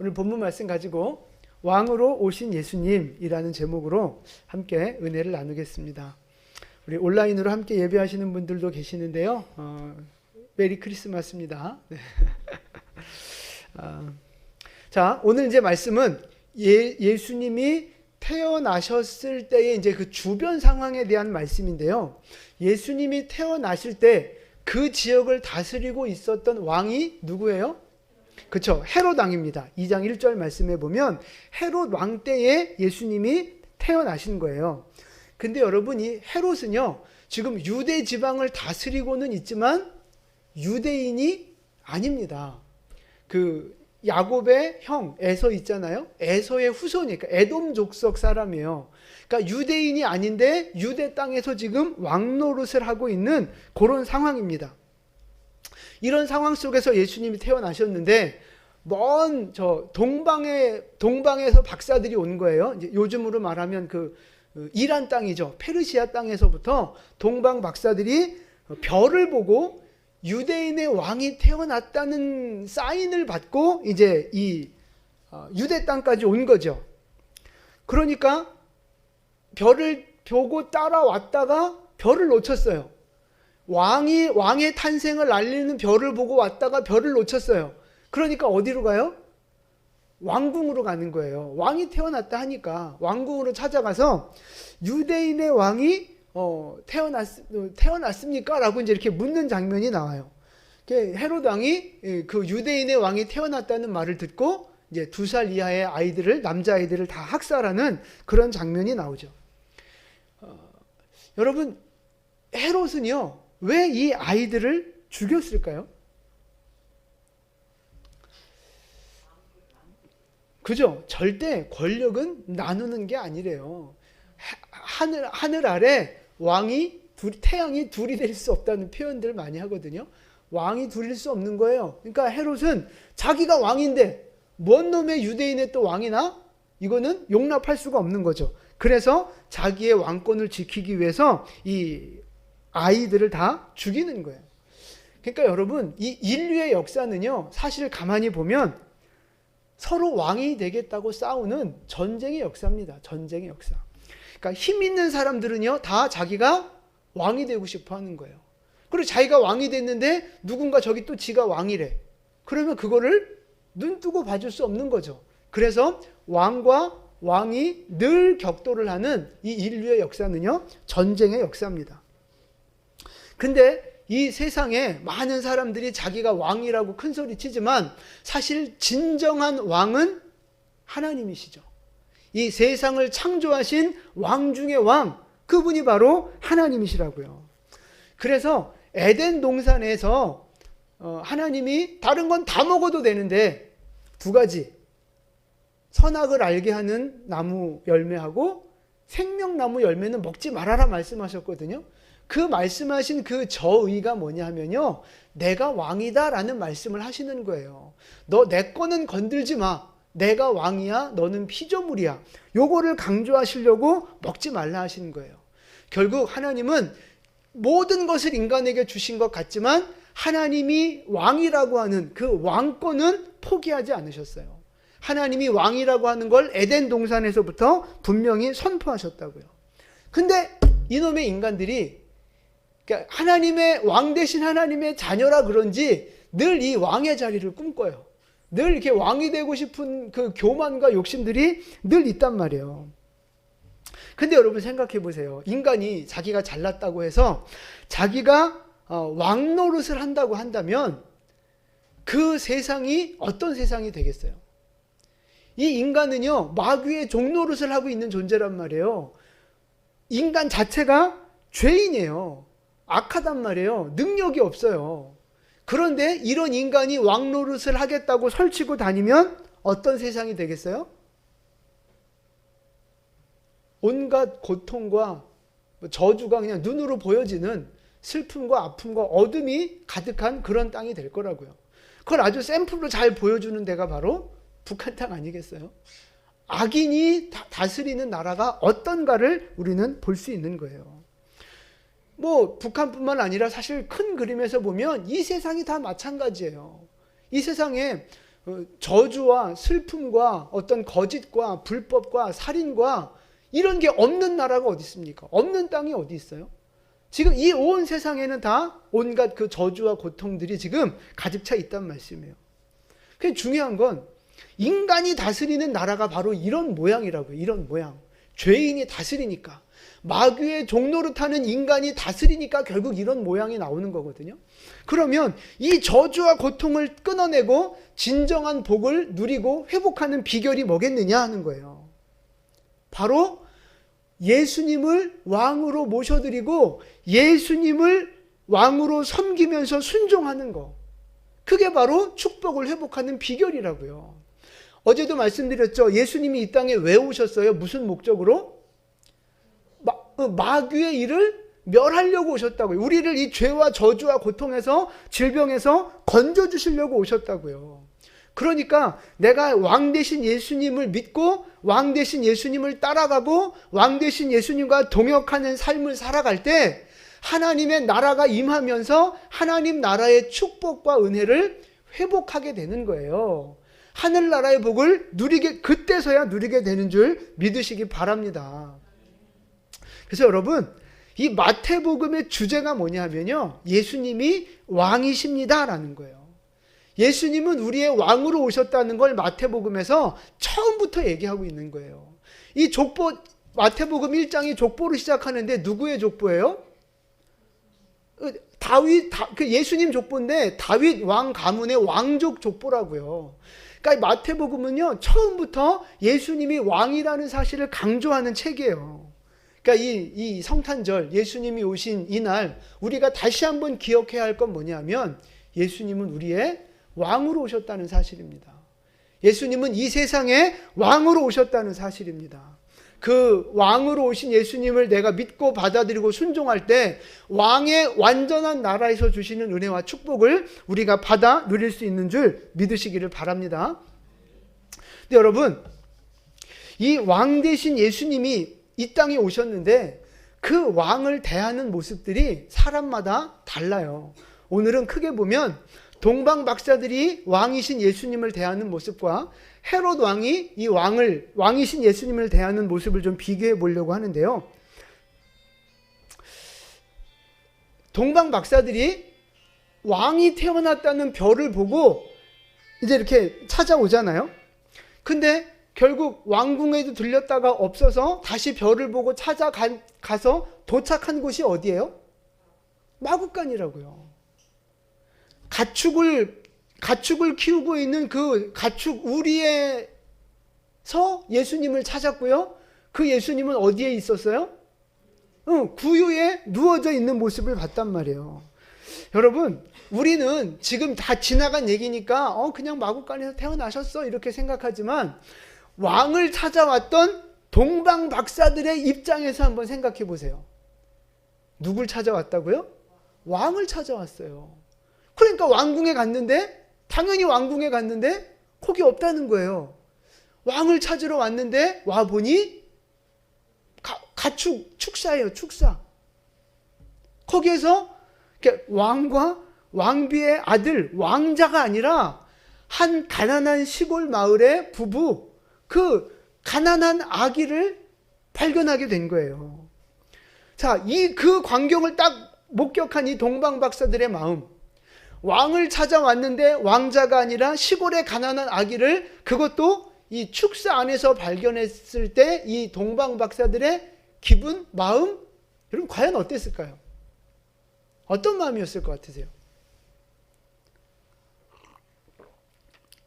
오늘 본문 말씀 가지고 왕으로 오신 예수님이라는 제목으로 함께 은혜를 나누겠습니다. 우리 온라인으로 함께 예배하시는 분들도 계시는데요. 어, 메리 크리스마스입니다. 네. 아, 자, 오늘 이제 말씀은 예, 예수님이 태어나셨을 때의 이제 그 주변 상황에 대한 말씀인데요. 예수님이 태어나실 때 그 지역을 다스리고 있었던 왕이 누구예요? 그쵸. 헤롯 왕입니다. 2장 1절 말씀에 보면 헤롯 왕 때에 예수님이 태어나신 거예요. 근데 여러분 이 헤롯은요. 지금 유대 지방을 다스리고는 있지만 유대인이 아닙니다. 그 야곱의 형 에서 있잖아요. 에서의 후손이니까 에돔 족속 사람이에요. 그러니까 유대인이 아닌데 유대 땅에서 지금 왕노릇을 하고 있는 그런 상황입니다. 이런 상황 속에서 예수님이 태어나셨는데 먼 저 동방에 동방에서 박사들이 온 거예요. 이제 요즘으로 말하면 그 이란 땅이죠. 페르시아 땅에서부터 동방 박사들이 별을 보고 유대인의 왕이 태어났다는 사인을 받고 이제 이 유대 땅까지 온 거죠. 그러니까 별을 보고 따라왔다가 별을 놓쳤어요. 왕이 왕의 탄생을 알리는 별을 보고 왔다가 별을 놓쳤어요. 그러니까 어디로 가요? 왕궁으로 가는 거예요. 왕이 태어났다 하니까 왕궁으로 찾아가서 유대인의 왕이 어, 태어났 태어났습니까? 라고 이제 이렇게 묻는 장면이 나와요. 헤롯 왕이 그 유대인의 왕이 태어났다는 말을 듣고 이제 두 살 이하의 아이들을 남자 아이들을 다 학살하는 그런 장면이 나오죠. 어, 여러분 헤롯은요 왜 이 아이들을 죽였을까요? 그죠? 절대 권력은 나누는 게 아니래요. 하늘 하늘 아래 왕이 둘, 태양이 둘이 될 수 없다는 표현들 많이 하거든요. 왕이 둘일 수 없는 거예요. 그러니까 헤롯은 자기가 왕인데 뭔 놈의 유대인의 또 왕이나 이거는 용납할 수가 없는 거죠. 그래서 자기의 왕권을 지키기 위해서 이 아이들을 다 죽이는 거예요. 그러니까 여러분 이 인류의 역사는요 사실 가만히 보면 서로 왕이 되겠다고 싸우는 전쟁의 역사입니다. 전쟁의 역사. 그러니까 힘 있는 사람들은요 다 자기가 왕이 되고 싶어 하는 거예요. 그리고 자기가 왕이 됐는데 누군가 저기 또 지가 왕이래. 그러면 그거를 눈 뜨고 봐줄 수 없는 거죠. 그래서 왕과 왕이 늘 격돌을 하는 이 인류의 역사는요 전쟁의 역사입니다. 근데 이 세상에 많은 사람들이 자기가 왕이라고 큰 소리 치지만 사실 진정한 왕은 하나님이시죠. 이 세상을 창조하신 왕 중의 왕, 그분이 바로 하나님이시라고요. 그래서 에덴 동산에서 어, 하나님이 다른 건 다 먹어도 되는데 두 가지 선악을 알게 하는 나무 열매하고 생명나무 열매는 먹지 말아라 말씀하셨거든요. 그 말씀하신 그 저의가 뭐냐 하면요. 내가 왕이다 라는 말씀을 하시는 거예요. 너 내 거는 건들지 마. 내가 왕이야. 너는 피조물이야. 요거를 강조하시려고 먹지 말라 하시는 거예요. 결국 하나님은 모든 것을 인간에게 주신 것 같지만 하나님이 왕이라고 하는 그 왕권은 포기하지 않으셨어요. 하나님이 왕이라고 하는 걸 에덴 동산에서부터 분명히 선포하셨다고요. 근데 이놈의 인간들이 그러니까 하나님의 왕 대신 하나님의 자녀라 그런지 늘 이 왕의 자리를 꿈꿔요. 늘 이렇게 왕이 되고 싶은 그 교만과 욕심들이 늘 있단 말이에요. 근데 여러분 생각해 보세요. 인간이 자기가 잘났다고 해서 자기가 어, 왕 노릇을 한다고 한다면 그 세상이 어떤 세상이 되겠어요? 이 인간은요, 마귀의 종노릇을 하고 있는 존재란 말이에요. 인간 자체가 죄인이에요. 악하단 말이에요. 능력이 없어요. 그런데 이런 인간이 왕 노릇을 하겠다고 설치고 다니면 어떤 세상이 되겠어요? 온갖 고통과 저주가 그냥 눈으로 보여지는 슬픔과 아픔과 어둠이 가득한 그런 땅이 될 거라고요. 그걸 아주 샘플로 잘 보여주는 데가 바로 북한 땅 아니겠어요? 악인이 다스리는 나라가 어떤가를 우리는 볼 수 있는 거예요. 뭐 북한뿐만 아니라 사실 큰 그림에서 보면 이 세상이 다 마찬가지예요. 이 세상에 어, 저주와 슬픔과 어떤 거짓과 불법과 살인과 이런 게 없는 나라가 어디 있습니까? 없는 땅이 어디 있어요? 지금 이 온 세상에는 다 온갖 그 저주와 고통들이 지금 가득 차 있단 말씀이에요. 그 중요한 건 인간이 다스리는 나라가 바로 이런 모양이라고요. 이런 모양. 죄인이 다스리니까. 마귀의 타는 인간이 다스리니까 결국 이런 모양이 나오는 거거든요. 그러면 이 저주와 고통을 끊어내고 진정한 복을 누리고 회복하는 비결이 뭐겠느냐 하는 거예요. 바로 예수님을 왕으로 모셔드리고 예수님을 왕으로 섬기면서 순종하는 거. 그게 바로 축복을 회복하는 비결이라고요. 어제도 말씀드렸죠. 예수님이 이 땅에 왜 오셨어요? 무슨 목적으로? 마, 그 마귀의 일을 멸하려고 오셨다고요. 우리를 이 죄와 저주와 고통에서 질병에서 건져 주시려고 오셨다고요. 그러니까 내가 왕 대신 예수님을 믿고 왕 대신 예수님을 따라가고 왕 대신 예수님과 동역하는 삶을 살아갈 때 하나님의 나라가 임하면서 하나님 나라의 축복과 은혜를 회복하게 되는 거예요. 하늘나라의 복을 누리게 그때서야 누리게 되는 줄 믿으시기 바랍니다. 그래서 여러분 이 마태복음의 주제가 뭐냐면요. 예수님이 왕이십니다라는 거예요. 예수님은 우리의 왕으로 오셨다는 걸 마태복음에서 처음부터 얘기하고 있는 거예요. 이 족보 마태복음 1장이 족보로 시작하는데 누구의 족보예요? 다윗 다, 그 예수님 족보인데 다윗 왕 가문의 왕족 족보라고요. 그러니까 마태복음은요 처음부터 예수님이 왕이라는 사실을 강조하는 책이에요. 그러니까 이, 이 성탄절 예수님이 오신 이날 우리가 다시 한번 기억해야 할 건 뭐냐면 예수님은 우리의 왕으로 오셨다는 사실입니다. 예수님은 이 세상에 왕으로 오셨다는 사실입니다. 그 왕으로 오신 예수님을 내가 믿고 받아들이고 순종할 때 왕의 완전한 나라에서 주시는 은혜와 축복을 우리가 받아 누릴 수 있는 줄 믿으시기를 바랍니다. 근데 여러분, 이 왕 대신 예수님이 이 땅에 오셨는데 그 왕을 대하는 모습들이 사람마다 달라요. 오늘은 크게 보면 동방 박사들이 왕이신 예수님을 대하는 모습과 헤롯 왕이 이 왕을 왕이신 예수님을 대하는 모습을 좀 비교해 보려고 하는데요. 동방 박사들이 왕이 태어났다는 별을 보고 이제 이렇게 찾아오잖아요. 근데 결국 왕궁에도 들렸다가 없어서 다시 별을 보고 찾아가서 도착한 곳이 어디예요? 마국간이라고요. 가축을 가축을 키우고 있는 그 가축 우리에서 예수님을 찾았고요. 그 예수님은 어디에 있었어요? 응, 구유에 누워져 있는 모습을 봤단 말이에요. 여러분, 우리는 지금 다 지나간 얘기니까 어 그냥 마국간에서 태어나셨어 이렇게 생각하지만 왕을 찾아왔던 동방 박사들의 입장에서 한번 생각해 보세요. 누굴 찾아왔다고요? 왕을 찾아왔어요. 그러니까 왕궁에 갔는데 당연히 왕궁에 갔는데 거기 없다는 거예요. 왕을 찾으러 왔는데 와 보니 가, 가축 축사예요, 축사. 거기에서 왕과 왕비의 아들 왕자가 아니라 한 가난한 시골 마을의 부부 그 가난한 아기를 발견하게 된 거예요. 자, 이 그 광경을 딱 목격한 이 동방 박사들의 마음. 왕을 찾아왔는데 왕자가 아니라 시골의 가난한 아기를 그것도 이 축사 안에서 발견했을 때 이 동방 박사들의 기분, 마음, 여러분 과연 어땠을까요? 어떤 마음이었을 것 같으세요?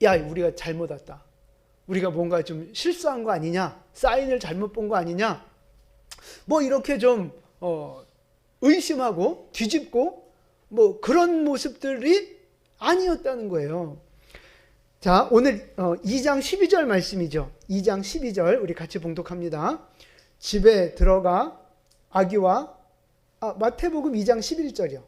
야, 우리가 잘못 왔다. 우리가 뭔가 좀 실수한 거 아니냐? 사인을 잘못 본 거 아니냐? 뭐 이렇게 좀 어, 의심하고 뒤집고 뭐 그런 모습들이 아니었다는 거예요. 자, 오늘 어, 2장 12절 말씀이죠. 2장 12절 우리 같이 봉독합니다. 집에 들어가 아기와 아, 마태복음 2장 11절이요.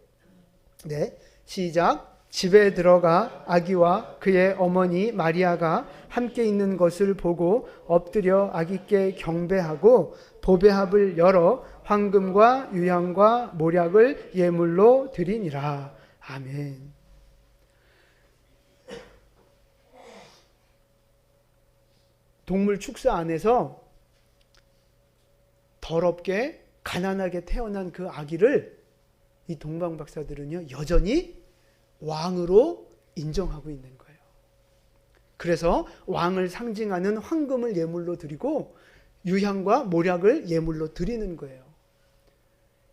네. 시작. 집에 들어가 아기와 그의 어머니 마리아가 함께 있는 것을 보고 엎드려 아기께 경배하고 보배합을 열어 황금과 유향과 모략을 예물로 드리니라. 아멘. 동물 축사 안에서 더럽게 가난하게 태어난 그 아기를 이 동방 박사들은요 여전히 왕으로 인정하고 있는 거예요. 그래서 왕을 상징하는 황금을 예물로 드리고 유향과 모략을 예물로 드리는 거예요.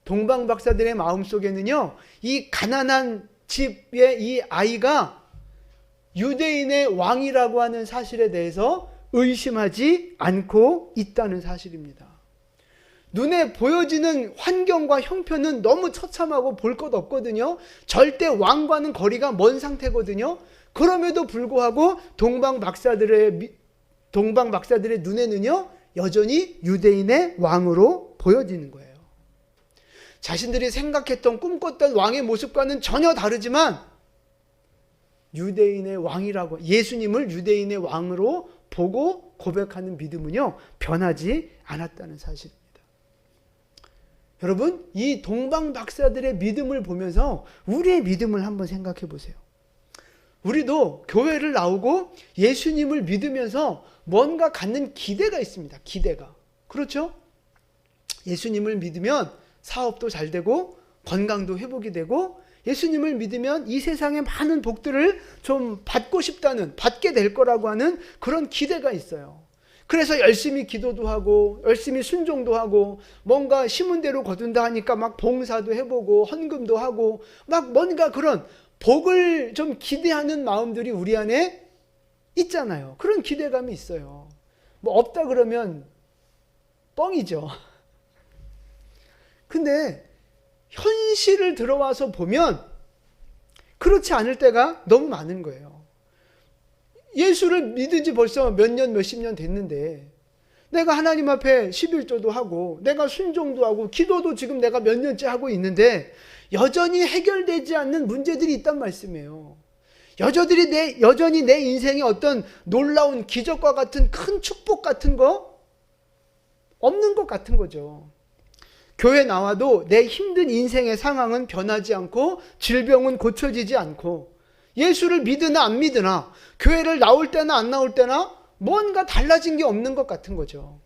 동방 박사들의 마음 속에는요 이 가난한 집의 이 아이가 유대인의 왕이라고 하는 사실에 대해서 의심하지 않고 있다는 사실입니다. 눈에 보여지는 환경과 형편은 너무 처참하고 볼 것 없거든요. 절대 왕과는 거리가 먼 상태거든요. 그럼에도 불구하고 동방 박사들의 미- 동방 박사들의 눈에는요 여전히 유대인의 왕으로 보여지는 거예요. 자신들이 생각했던 꿈꿨던 왕의 모습과는 전혀 다르지만 유대인의 왕이라고 예수님을 유대인의 왕으로 보고 고백하는 믿음은요 변하지 않았다는 사실입니다. 여러분 이 동방 박사들의 믿음을 보면서 우리의 믿음을 한번 생각해 보세요. 우리도 교회를 나오고 예수님을 믿으면서 뭔가 갖는 기대가 있습니다. 기대가 그렇죠? 예수님을 믿으면 사업도 잘 되고 건강도 회복이 되고 예수님을 믿으면 이 세상의 많은 복들을 좀 받고 싶다는 받게 될 거라고 하는 그런 기대가 있어요. 그래서 열심히 기도도 하고 열심히 순종도 하고 뭔가 심은 대로 거둔다 하니까 막 봉사도 해보고 헌금도 하고 막 뭔가 그런 복을 좀 기대하는 마음들이 우리 안에 있잖아요. 그런 기대감이 있어요. 뭐 없다 그러면 뻥이죠. 근데 현실을 들어와서 보면 그렇지 않을 때가 너무 많은 거예요. 예수를 믿은 지 벌써 몇 년, 몇십 년 됐는데 내가 하나님 앞에 11조도 하고 내가 순종도 하고 기도도 지금 내가 몇 년째 하고 있는데 여전히 해결되지 않는 문제들이 있단 말씀이에요. 여전히 내, 여전히 내 인생에 어떤 놀라운 기적과 같은 큰 축복 같은 거 없는 것 같은 거죠. 교회 나와도 내 힘든 인생의 상황은 변하지 않고 질병은 고쳐지지 않고 예수를 믿으나 안 믿으나 교회를 나올 때나 안 나올 때나 뭔가 달라진 게 없는 것 같은 거죠.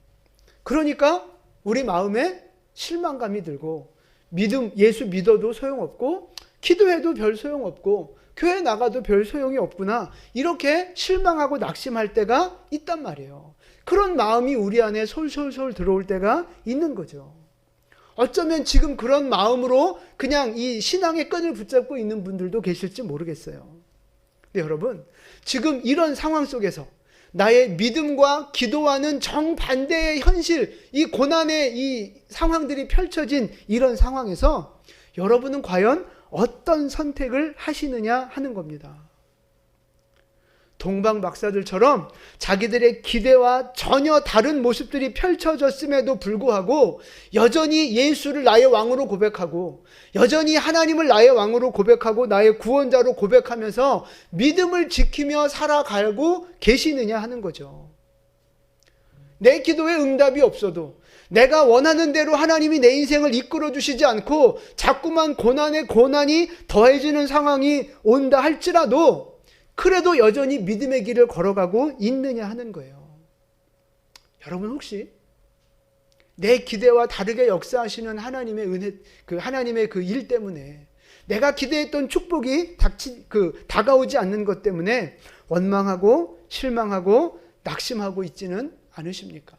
그러니까 우리 마음에 실망감이 들고 믿음 예수 믿어도 소용없고 기도해도 별 소용없고 교회 나가도 별 소용이 없구나 이렇게 실망하고 낙심할 때가 있단 말이에요. 그런 마음이 우리 안에 솔솔솔 들어올 때가 있는 거죠. 어쩌면 지금 그런 마음으로 그냥 이 신앙의 끈을 붙잡고 있는 분들도 계실지 모르겠어요. 근데 여러분, 지금 이런 상황 속에서 나의 믿음과 기도와는 정반대의 현실, 이 고난의 이 상황들이 펼쳐진 이런 상황에서 여러분은 과연 어떤 선택을 하시느냐 하는 겁니다. 동방 박사들처럼 자기들의 기대와 전혀 다른 모습들이 펼쳐졌음에도 불구하고 여전히 예수를 나의 왕으로 고백하고 여전히 하나님을 나의 왕으로 고백하고 나의 구원자로 고백하면서 믿음을 지키며 살아가고 계시느냐 하는 거죠. 내 기도에 응답이 없어도 내가 원하는 대로 하나님이 내 인생을 이끌어 주시지 않고 자꾸만 고난에 고난이 더해지는 상황이 온다 할지라도 그래도 여전히 믿음의 길을 걸어가고 있느냐 하는 거예요. 여러분 혹시 내 기대와 다르게 역사하시는 하나님의 은혜, 그 하나님의 그 일 때문에 내가 기대했던 축복이 닥치, 그 다가오지 않는 것 때문에 원망하고 실망하고 낙심하고 있지는 않으십니까?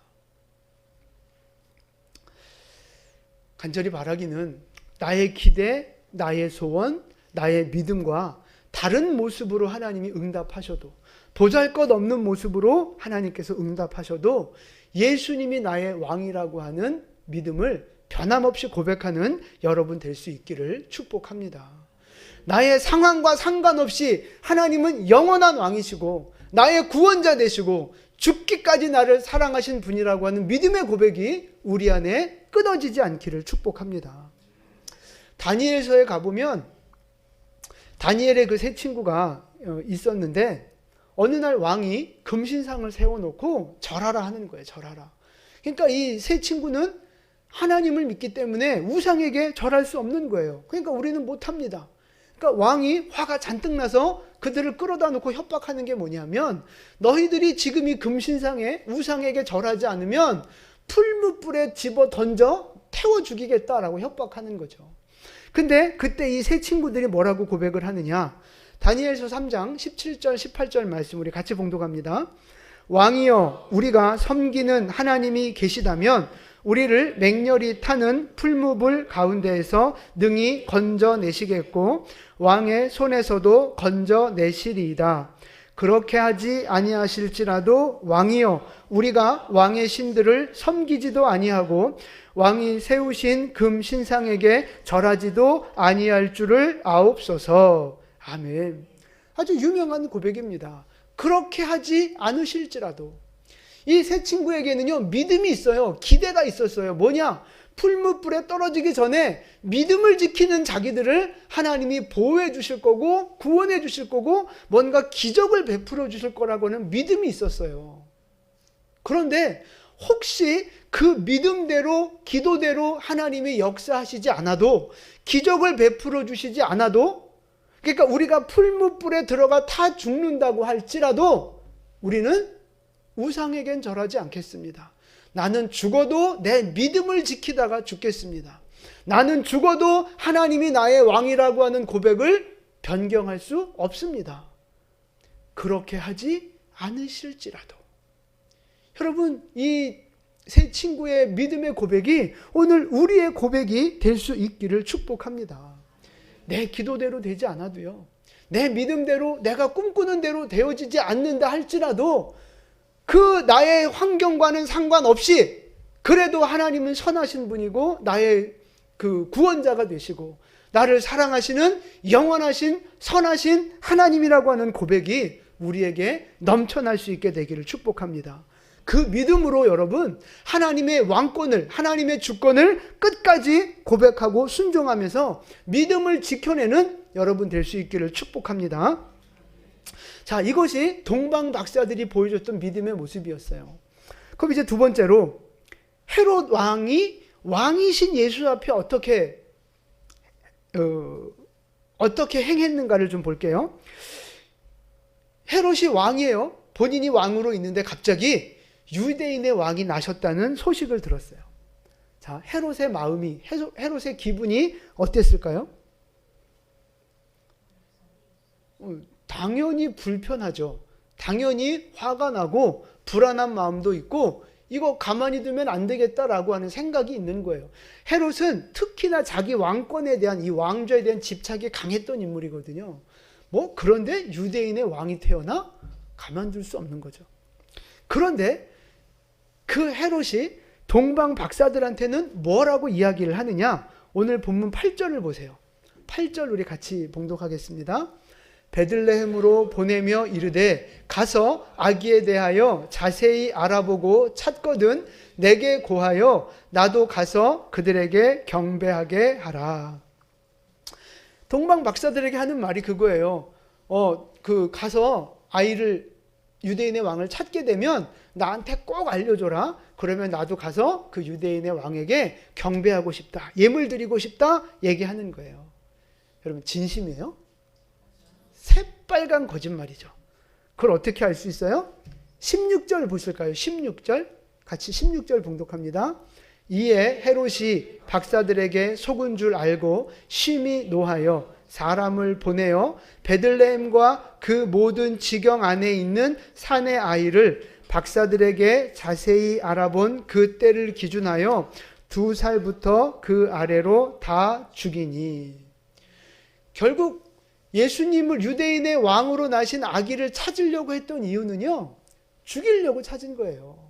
간절히 바라기는 나의 기대, 나의 소원, 나의 믿음과 다른 모습으로 하나님이 응답하셔도 보잘 것 없는 모습으로 하나님께서 응답하셔도 예수님이 나의 왕이라고 하는 믿음을 변함없이 고백하는 여러분 될 수 있기를 축복합니다. 나의 상황과 상관없이 하나님은 영원한 왕이시고 나의 구원자 되시고 죽기까지 나를 사랑하신 분이라고 하는 믿음의 고백이 우리 안에 끊어지지 않기를 축복합니다. 다니엘서에 가보면 다니엘의 그 세 친구가 어, 있었는데 어느 날 왕이 금신상을 세워놓고 절하라 하는 거예요. 절하라. 그러니까 이 세 친구는 하나님을 믿기 때문에 우상에게 절할 수 없는 거예요. 그러니까 우리는 못합니다. 그러니까 왕이 화가 잔뜩 나서 그들을 끌어다 놓고 협박하는 게 뭐냐면 너희들이 지금 이 금신상에 우상에게 절하지 않으면 풀무불에 집어 던져 태워 죽이겠다라고 협박하는 거죠. 근데 그때 이 세 친구들이 뭐라고 고백을 하느냐? 다니엘서 3장 17절 18절 말씀 우리 같이 봉독합니다. 왕이여 우리가 섬기는 하나님이 계시다면 우리를 맹렬히 타는 풀무불 가운데에서 능히 건져내시겠고 왕의 손에서도 건져내시리이다. 그렇게 하지 아니하실지라도 왕이여 우리가 왕의 신들을 섬기지도 아니하고 왕이 세우신 금 신상에게 절하지도 아니할 줄을 아옵소서. 아멘. 아주 유명한 고백입니다. 그렇게 하지 않으실지라도 이 세 친구에게는요 믿음이 있어요. 기대가 있었어요. 뭐냐? 풀무불에 떨어지기 전에 믿음을 지키는 자기들을 하나님이 보호해 주실 거고 구원해 주실 거고 뭔가 기적을 베풀어 주실 거라고는 믿음이 있었어요. 그런데 혹시 그 믿음대로 기도대로 하나님이 역사하시지 않아도 기적을 베풀어 주시지 않아도 그러니까 우리가 풀무불에 들어가 타 죽는다고 할지라도 우리는 우상에겐 절하지 않겠습니다. 나는 죽어도 내 믿음을 지키다가 죽겠습니다. 나는 죽어도 하나님이 나의 왕이라고 하는 고백을 변경할 수 없습니다. 그렇게 하지 않으실지라도. 여러분, 이 세 친구의 믿음의 고백이 오늘 우리의 고백이 될 수 있기를 축복합니다. 내 기도대로 되지 않아도요. 내 믿음대로 내가 꿈꾸는 대로 되어지지 않는다 할지라도 그 나의 환경과는 상관없이 그래도 하나님은 선하신 분이고 나의 그 구원자가 되시고 나를 사랑하시는 영원하신 선하신 하나님이라고 하는 고백이 우리에게 넘쳐날 수 있게 되기를 축복합니다. 그 믿음으로 여러분 하나님의 왕권을 하나님의 주권을 끝까지 고백하고 순종하면서 믿음을 지켜내는 여러분 될 수 있기를 축복합니다. 자, 이것이 동방 박사들이 보여줬던 믿음의 모습이었어요. 그럼 이제 두 번째로 헤롯 왕이 왕이신 예수 앞에 어떻게 어, 어떻게 행했는가를 좀 볼게요. 헤롯이 왕이에요. 본인이 왕으로 있는데 갑자기 유대인의 왕이 나셨다는 소식을 들었어요. 자, 헤롯의 마음이, 헤롯의 기분이 어땠을까요? 어, 당연히 불편하죠. 당연히 화가 나고 불안한 마음도 있고 이거 가만히 두면 안 되겠다라고 하는 생각이 있는 거예요. 헤롯은 특히나 자기 왕권에 대한 이 왕좌에 대한 집착이 강했던 인물이거든요. 뭐 그런데 유대인의 왕이 태어나 가만둘 수 없는 거죠. 그런데 그 헤롯이 동방 박사들한테는 뭐라고 이야기를 하느냐? 오늘 본문 8절을 보세요. 8절 우리 같이 봉독하겠습니다. 베들레헴으로 보내며 이르되 가서 아기에 대하여 자세히 알아보고 찾거든 내게 고하여 나도 가서 그들에게 경배하게 하라. 동방 박사들에게 하는 말이 그거예요. 어, 그 가서 아이를 유대인의 왕을 찾게 되면 나한테 꼭 알려줘라. 그러면 나도 가서 그 유대인의 왕에게 경배하고 싶다. 예물 드리고 싶다. 얘기하는 거예요. 여러분, 진심이에요? 새빨간 거짓말이죠. 그걸 어떻게 알 수 있어요? 16절 보실까요? 16절. 같이 16절 봉독합니다. 이에 헤롯이 박사들에게 속은 줄 알고 심히 노하여 사람을 보내어 베들레헴과 그 모든 지경 안에 있는 산의 아이를 박사들에게 자세히 알아본 그 때를 기준하여 두 살부터 그 아래로 다 죽이니. 결국 예수님을 유대인의 왕으로 나신 아기를 찾으려고 했던 이유는요, 죽이려고 찾은 거예요.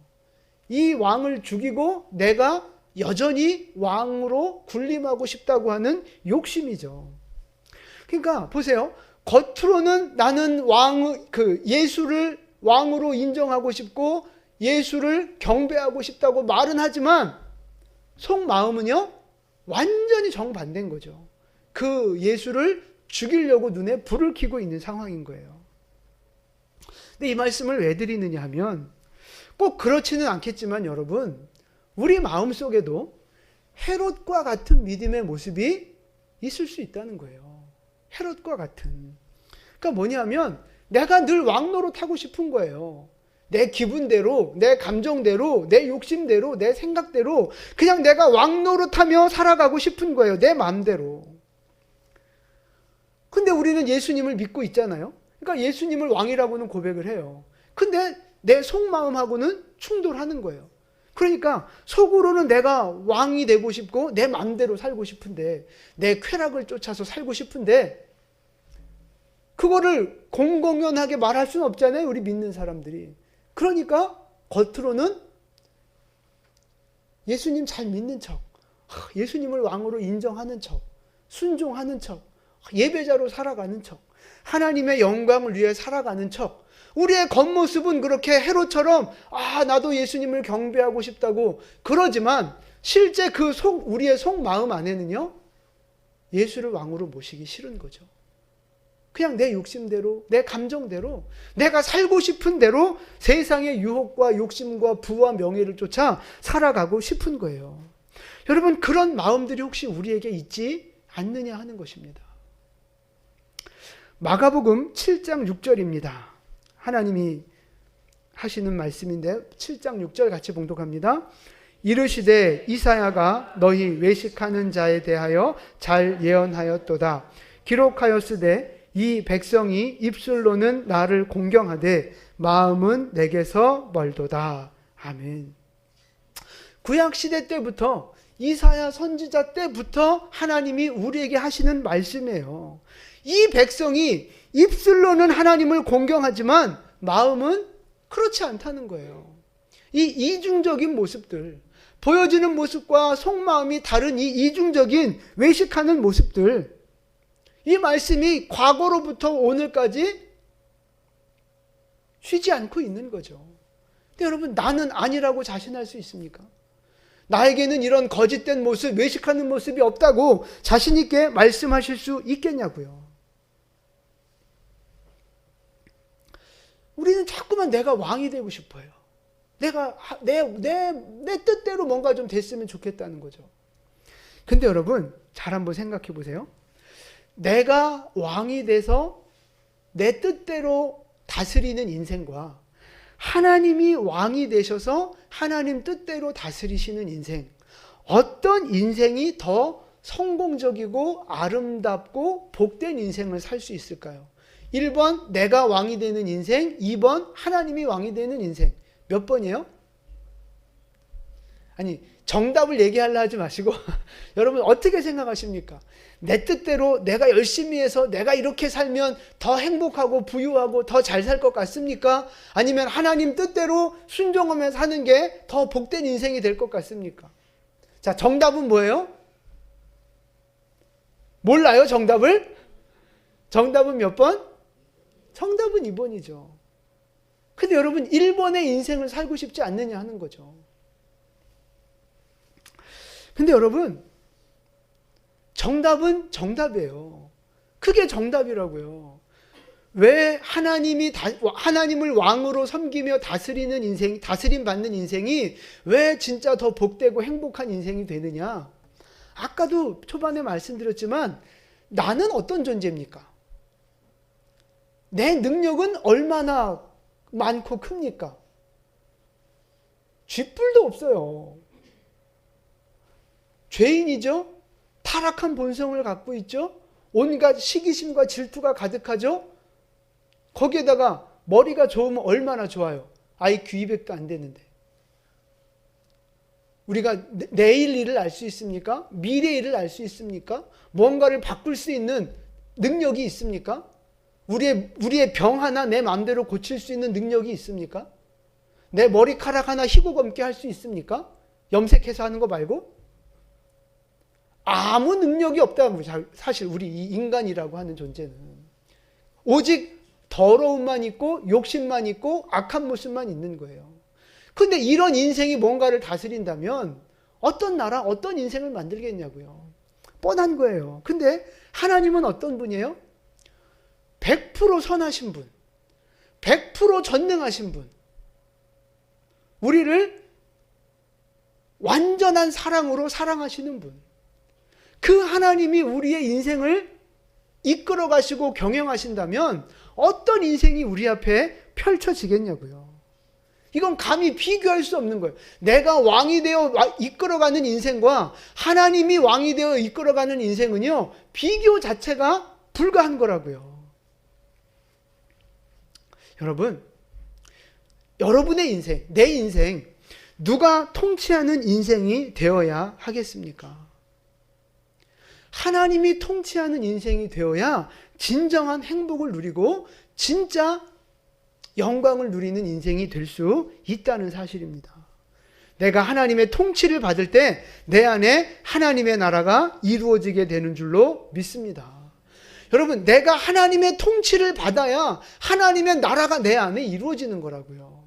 이 왕을 죽이고 내가 여전히 왕으로 군림하고 싶다고 하는 욕심이죠. 그러니까 보세요. 겉으로는 나는 왕, 그 예수를 왕으로 인정하고 싶고 예수를 경배하고 싶다고 말은 하지만 속 마음은요, 완전히 정반대인 거죠. 그 예수를 죽이려고 눈에 불을 켜고 있는 상황인 거예요. 근데 이 말씀을 왜 드리느냐 하면 꼭 그렇지는 않겠지만 여러분, 우리 마음 속에도 헤롯과 같은 믿음의 모습이 있을 수 있다는 거예요. 헤롯과 같은. 그러니까 뭐냐면 내가 늘 왕노릇 하고 싶은 거예요. 내 기분대로, 내 감정대로, 내 욕심대로, 내 생각대로 그냥 내가 왕노릇하며 살아가고 싶은 거예요. 내 마음대로. 근데 우리는 예수님을 믿고 있잖아요. 그러니까 예수님을 왕이라고는 고백을 해요. 근데 내 속마음하고는 충돌하는 거예요. 그러니까 속으로는 내가 왕이 되고 싶고 내 마음대로 살고 싶은데 내 쾌락을 쫓아서 살고 싶은데 그거를 공공연하게 말할 수는 없잖아요. 우리 믿는 사람들이. 그러니까 겉으로는 예수님 잘 믿는 척, 예수님을 왕으로 인정하는 척, 순종하는 척, 예배자로 살아가는 척, 하나님의 영광을 위해 살아가는 척, 우리의 겉모습은 그렇게 헤로처럼 아 나도 예수님을 경배하고 싶다고 그러지만 실제 그 속 우리의 속 마음 안에는요 예수를 왕으로 모시기 싫은 거죠. 그냥 내 욕심대로 내 감정대로 내가 살고 싶은 대로 세상의 유혹과 욕심과 부와 명예를 쫓아 살아가고 싶은 거예요. 여러분 그런 마음들이 혹시 우리에게 있지 않느냐 하는 것입니다. 마가복음 7장 6절입니다. 하나님이 하시는 말씀인데 7장 6절 같이 봉독합니다. 이르시되 이사야가 너희 외식하는 자에 대하여 잘 예언하였도다. 기록하였으되 이 백성이 입술로는 나를 공경하되 마음은 내게서 멀도다. 아멘. 구약 시대 때부터 이사야 선지자 때부터 하나님이 우리에게 하시는 말씀이에요. 이 백성이 입술로는 하나님을 공경하지만 마음은 그렇지 않다는 거예요. 이 이중적인 모습들, 보여지는 모습과 속마음이 다른 이 이중적인 외식하는 모습들, 이 말씀이 과거로부터 오늘까지 쉬지 않고 있는 거죠. 근데 여러분, 나는 아니라고 자신할 수 있습니까? 나에게는 이런 거짓된 모습, 외식하는 모습이 없다고 자신있게 말씀하실 수 있겠냐고요. 우리는 자꾸만 내가 왕이 되고 싶어요. 내가 내, 내, 내 뜻대로 뭔가 좀 됐으면 좋겠다는 거죠. 근데 여러분, 잘 한번 생각해 보세요. 내가 왕이 돼서 내 뜻대로 다스리는 인생과 하나님이 왕이 되셔서 하나님 뜻대로 다스리시는 인생, 어떤 인생이 더 성공적이고 아름답고 복된 인생을 살 수 있을까요? 1번 내가 왕이 되는 인생, 2번 하나님이 왕이 되는 인생. 몇 번이에요? 아니, 정답을 얘기하려 하지 마시고 여러분 어떻게 생각하십니까? 내 뜻대로 내가 열심히 해서 내가 이렇게 살면 더 행복하고 부유하고 더 잘 살 것 같습니까? 아니면 하나님 뜻대로 순종하며 사는 게 더 복된 인생이 될 것 같습니까? 자, 정답은 뭐예요? 몰라요, 정답을? 정답은 몇 번? 정답은 2번이죠. 근데 여러분, 1번의 인생을 살고 싶지 않느냐 하는 거죠. 근데 여러분, 정답은 정답이에요. 그게 정답이라고요. 왜 하나님이 다, 하나님을 왕으로 섬기며 다스리는 인생, 다스림 받는 인생이 왜 진짜 더 복되고 행복한 인생이 되느냐? 아까도 초반에 말씀드렸지만 나는 어떤 존재입니까? 내 능력은 얼마나 많고 큽니까? 쥐뿔도 없어요. 죄인이죠? 타락한 본성을 갖고 있죠? 온갖 시기심과 질투가 가득하죠? 거기에다가 머리가 좋으면 얼마나 좋아요? IQ 200도 안 되는데. 우리가 내일 일을 알 수 있습니까? 미래 일을 알 수 있습니까? 뭔가를 바꿀 수 있는 능력이 있습니까? 우리의, 우리의 병 하나 내 마음대로 고칠 수 있는 능력이 있습니까? 내 머리카락 하나 희고 검게 할 수 있습니까? 염색해서 하는 거 말고? 아무 능력이 없다고 사실 우리 이 인간이라고 하는 존재는 오직 더러움만 있고 욕심만 있고 악한 모습만 있는 거예요. 근데 이런 인생이 뭔가를 다스린다면 어떤 나라, 어떤 인생을 만들겠냐고요. 뻔한 거예요. 근데 하나님은 어떤 분이에요? 100% 선하신 분, 100% 전능하신 분, 우리를 완전한 사랑으로 사랑하시는 분. 그 하나님이 우리의 인생을 이끌어 가시고 경영하신다면 어떤 인생이 우리 앞에 펼쳐지겠냐고요. 이건 감히 비교할 수 없는 거예요. 내가 왕이 되어 와- 이끌어가는 인생과 하나님이 왕이 되어 이끌어가는 인생은요, 비교 자체가 불가한 거라고요. 여러분, 여러분의 인생, 내 인생, 누가 통치하는 인생이 되어야 하겠습니까? 하나님이 통치하는 인생이 되어야 진정한 행복을 누리고 진짜 영광을 누리는 인생이 될 수 있다는 사실입니다. 내가 하나님의 통치를 받을 때 내 안에 하나님의 나라가 이루어지게 되는 줄로 믿습니다. 여러분, 내가 하나님의 통치를 받아야 하나님의 나라가 내 안에 이루어지는 거라고요.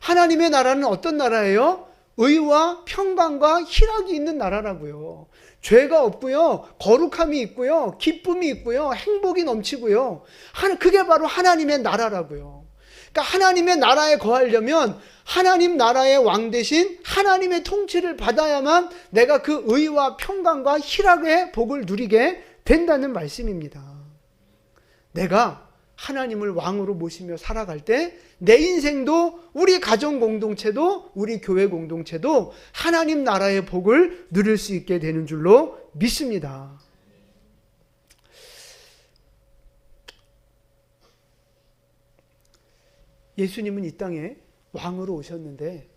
하나님의 나라는 어떤 나라예요? 의와 평강과 희락이 있는 나라라고요. 죄가 없고요. 거룩함이 있고요. 기쁨이 있고요. 행복이 넘치고요. 하- 그게 바로 하나님의 나라라고요. 그러니까 하나님의 나라에 거하려면 하나님 나라의 왕 대신 하나님의 통치를 받아야만 내가 그 의와 평강과 희락의 복을 누리게 된다는 말씀입니다. 내가 하나님을 왕으로 모시며 살아갈 때 내 인생도 우리 가정 공동체도 우리 교회 공동체도 하나님 나라의 복을 누릴 수 있게 되는 줄로 믿습니다. 예수님은 이 땅에 왕으로 오셨는데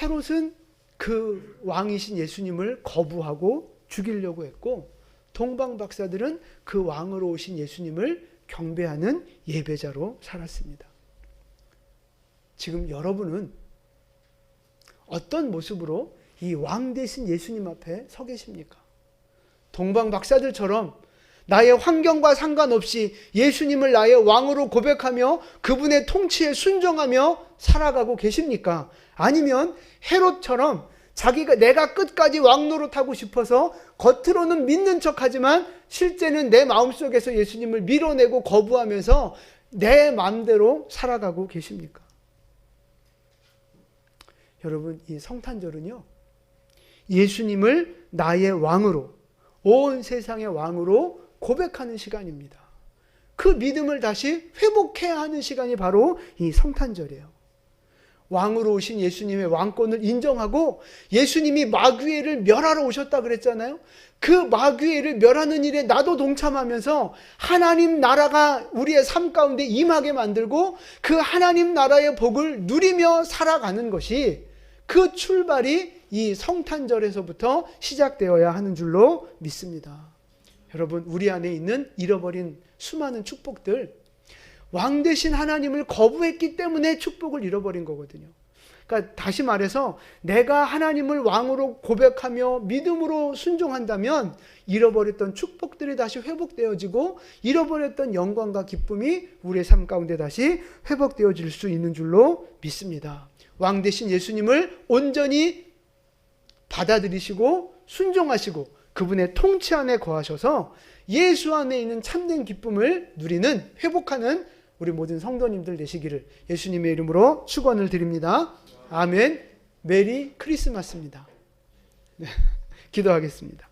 헤롯은 그 왕이신 예수님을 거부하고 죽이려고 했고 동방 박사들은 그 왕으로 오신 예수님을 경배하는 예배자로 살았습니다. 지금 여러분은 어떤 모습으로 이 왕 대신 예수님 앞에 서 계십니까? 동방 박사들처럼 나의 환경과 상관없이 예수님을 나의 왕으로 고백하며 그분의 통치에 순종하며 살아가고 계십니까? 아니면 헤롯처럼 자기가 내가 끝까지 왕 노릇하고 싶어서 겉으로는 믿는 척하지만 실제는 내 마음속에서 예수님을 밀어내고 거부하면서 내 마음대로 살아가고 계십니까? 여러분 이 성탄절은요. 예수님을 나의 왕으로 온 세상의 왕으로 고백하는 시간입니다. 그 믿음을 다시 회복해야 하는 시간이 바로 이 성탄절이에요. 왕으로 오신 예수님의 왕권을 인정하고 예수님이 마귀를 멸하러 오셨다 그랬잖아요. 그 마귀를 멸하는 일에 나도 동참하면서 하나님 나라가 우리의 삶 가운데 임하게 만들고 그 하나님 나라의 복을 누리며 살아가는 것이 그 출발이 이 성탄절에서부터 시작되어야 하는 줄로 믿습니다. 여러분, 우리 안에 있는 잃어버린 수많은 축복들, 왕 대신 하나님을 거부했기 때문에 축복을 잃어버린 거거든요. 그러니까 다시 말해서 내가 하나님을 왕으로 고백하며 믿음으로 순종한다면 잃어버렸던 축복들이 다시 회복되어지고 잃어버렸던 영광과 기쁨이 우리의 삶 가운데 다시 회복되어질 수 있는 줄로 믿습니다. 왕 대신 예수님을 온전히 받아들이시고 순종하시고 그분의 통치 안에 거하셔서 예수 안에 있는 참된 기쁨을 누리는 회복하는 우리 모든 성도님들 되시기를 예수님의 이름으로 축원을 드립니다. 아멘. 메리 크리스마스입니다. 네, 기도하겠습니다.